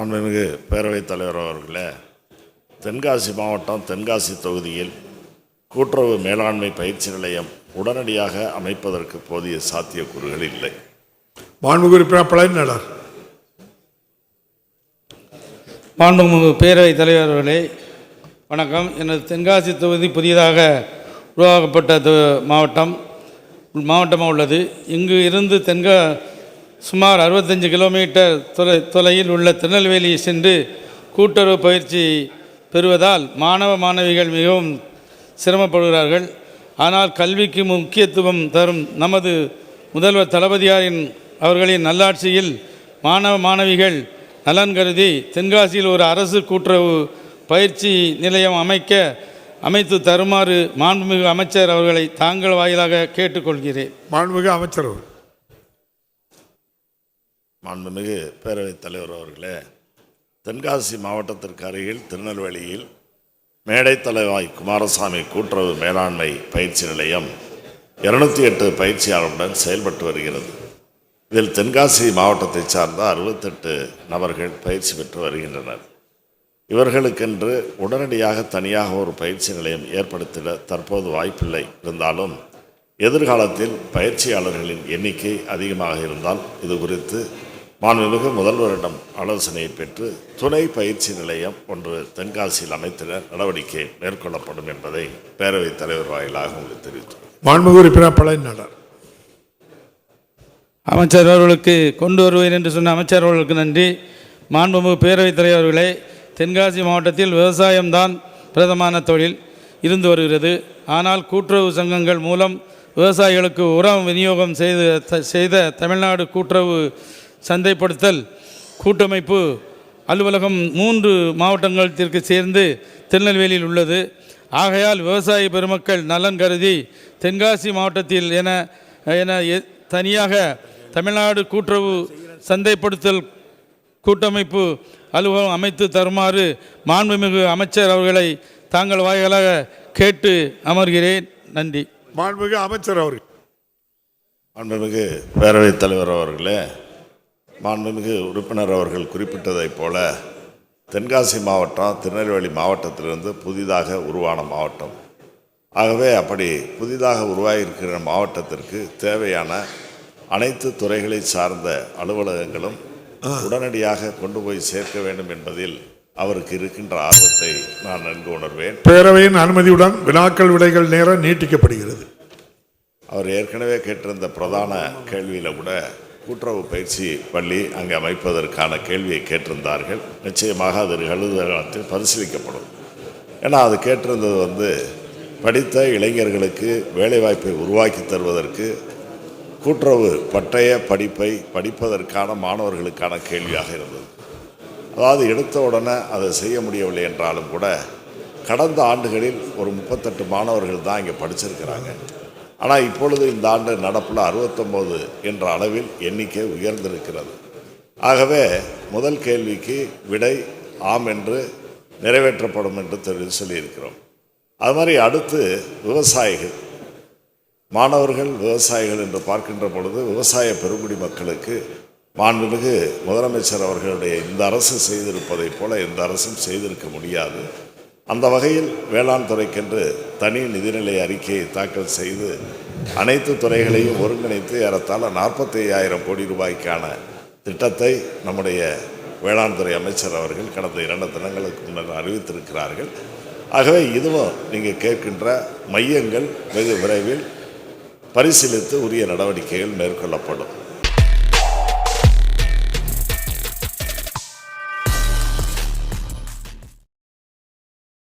மாண்புமிகு பேரவைத் தலைவர் அவர்களே தென்காசி மாவட்டம் தென்காசி தொகுதியில் கூட்டுறவு மேலாண்மை பயிற்சி நிலையம் உடனடியாக அமைப்பதற்கு போதிய சாத்தியக்கூறுகள் இல்லை. மாண்புமிகு உறுப்பினர் பழனிநடர் மாண்புமிகு பேரவைத் தலைவர் அவர்களே வணக்கம். எனது தென்காசி தொகுதி புதிதாக உருவாக்கப்பட்ட மாவட்டம் மாவட்டமாக உள்ளது. இங்கு இருந்து தென்கா சுமார் அறுபத்தஞ்சு கிலோமீட்டர் தொலை தொலையில் உள்ள திருநெல்வேலி சென்று கூட்டுறவு பயிற்சி பெறுவதால் மாணவ மாணவிகள் மிகவும் சிரமப்படுகிறார்கள் ஆனால் கல்விக்கு முக்கியத்துவம் தரும் நமது முதல்வர் தளபதியாரின் அவர்களின் நல்லாட்சியில் மாணவ மாணவிகள் நலன் கருதி தென்காசியில் ஒரு அரசு கூட்டுறவு பயிற்சி நிலையம் அமைக்க அமைத்து தருமாறு மாண்புமிகு அமைச்சர் அவர்களை தாங்கள் வாயிலாக கேட்டுக்கொள்கிறேன் மாண்புமிகு அமைச்சர் அவர்கள். மாண்புமிகு பேரவைத் தலைவர் அவர்களே தென்காசி மாவட்டத்திற்கு அருகில் திருநெல்வேலியில் மேடைத்தலைவாய் குமாரசாமி கூட்டுறவு மேலாண்மை பயிற்சி நிலையம் இருநூத்தி எட்டு பயிற்சியாளருடன் செயல்பட்டு வருகிறது. இதில் தென்காசி மாவட்டத்தைச் சார்ந்த அறுபத்தெட்டு நபர்கள் பயிற்சி பெற்று வருகின்றனர். இவர்களுக்கென்று உடனடியாக தனியாக ஒரு பயிற்சி நிலையம் ஏற்படுத்திட தற்போது வாய்ப்பில்லை. இருந்தாலும் எதிர்காலத்தில் பயிற்சியாளர்களின் எண்ணிக்கை அதிகமாக இருந்தால் இது குறித்து மாண்புமிகு முதல்வரிடம் ஆலோசனையை பெற்று துணை பயிற்சி நிலையம் ஒன்று தென்காசியில் அமைத்திட நடவடிக்கை மேற்கொள்ளப்படும் என்பதை பேரவைத் தலைவர் வாயிலாக உங்களுக்கு தெரிவித்துள்ளேன் மாண்புமிகு உறுப்பினர் பழனிநடர் அமைச்சர் அவர்களுக்கு கொண்டு வருவேன் என்று சொன்ன அமைச்சர் அவர்களுக்கு நன்றி. மாண்புமிகு பேரவைத் தலைவர்களே தென்காசி மாவட்டத்தில் விவசாயம்தான் பிரதமான தொழில் இருந்து வருகிறது. ஆனால் கூட்டுறவு சங்கங்கள் மூலம் விவசாயிகளுக்கு உரம் விநியோகம் செய்து செய்த தமிழ்நாடு கூட்டுறவு சந்தைப்படுத்தல் கூட்டமைப்பு அலுவலகம் மூன்று மாவட்டங்களுக்கு சேர்ந்து திருநெல்வேலியில் உள்ளது. ஆகையால் விவசாய பெருமக்கள் நலன் கருதி தென்காசி மாவட்டத்தில் என என தனியாக தமிழ்நாடு கூட்டுறவு சந்தைப்படுத்தல் கூட்டமைப்பு அலுவலகம் அமைத்து தருமாறு மாண்புமிகு அமைச்சர் அவர்களை தாங்கள் வாயிலாக கேட்டு அமர்கிறேன். நன்றி. மாண்புமிகு அமைச்சர் அவர்கள். மாண்புமிகு பேரவைத் தலைவர் அவர்களே மாண்புமிகு உறுப்பினர் அவர்கள் குறிப்பிட்டதைப் போல தென்காசி மாவட்டம் திருநெல்வேலி மாவட்டத்திலிருந்து புதிதாக உருவான மாவட்டம். ஆகவே அப்படி புதிதாக உருவாகியிருக்கிற மாவட்டத்திற்கு தேவையான அனைத்து துறைகளை சார்ந்த அலுவலகங்களும் உடனடியாக கொண்டு போய் சேர்க்க வேண்டும் என்பதில் அவருக்கு இருக்கின்ற ஆர்வத்தை நான் நன்கு உணர்வேன். பேரவையின் அனுமதியுடன் வினாக்கள் விடைகள் நேரம் நீட்டிக்கப்படுகிறது. அவர் ஏற்கனவே கேட்டிருந்த பிரதான கேள்வியில் கூட கூட்டுறவு பயிற்சி பள்ளி அங்கே அமைப்பதற்கான கேள்வியை கேட்டிருந்தார்கள். நிச்சயமாக அது எழுதுதளத்தில் பரிசீலிக்கப்படும். ஏன்னா அது கேட்டிருந்தது வந்து படித்த இளைஞர்களுக்கு வேலைவாய்ப்பை உருவாக்கி தருவதற்கு கூட்டுறவு பட்டய படிப்பை படிப்பதற்கான மாணவர்களுக்கான கேள்வியாக இருந்தது. அதாவது எடுத்த உடனே அதை செய்ய முடியவில்லை என்றாலும் கூட கடந்த ஆண்டுகளில் ஒரு முப்பத்தெட்டு மாணவர்கள் தான் இங்கே படிச்சிருக்கிறாங்க. ஆனால் இப்பொழுது இந்த ஆண்டு நடப்பில் அறுபத்தொம்போது என்ற அளவில் எண்ணிக்கை உயர்ந்திருக்கிறது. ஆகவே முதல் கேள்விக்கு விடை ஆம் என்று நிறைவேற்றப்படும் என்று தெரிவி சொல்லியிருக்கிறோம். அது மாதிரி அடுத்து விவசாயிகள். மாணவர்கள் விவசாயிகள் என்று பார்க்கின்ற பொழுது விவசாய பெருங்குடி மக்களுக்கு மாண்புமிகு முதலமைச்சர் அவர்களுடைய இந்த அரசு செய்திருப்பதைப் போல இந்த அரசும் செய்திருக்க முடியாது. அந்த வகையில் வேளாண் துறைக்கென்று தனி நிதிநிலை அறிக்கையை தாக்கல் செய்து அனைத்து துறைகளையும் ஒருங்கிணைத்து ஏறத்தாழ நாற்பத்தி ஐயாயிரம் கோடி ரூபாய்க்கான திட்டத்தை நம்முடைய வேளாண் துறை அமைச்சர் அவர்கள் கடந்த இரண்டு தினங்களுக்கு முன்னர் அறிவித்திருக்கிறார்கள். ஆகவே இதுவும் நீங்கள் கேட்கின்ற மையங்கள் வெகு விரைவில் பரிசீலித்து உரிய நடவடிக்கைகள் மேற்கொள்ளப்படும்.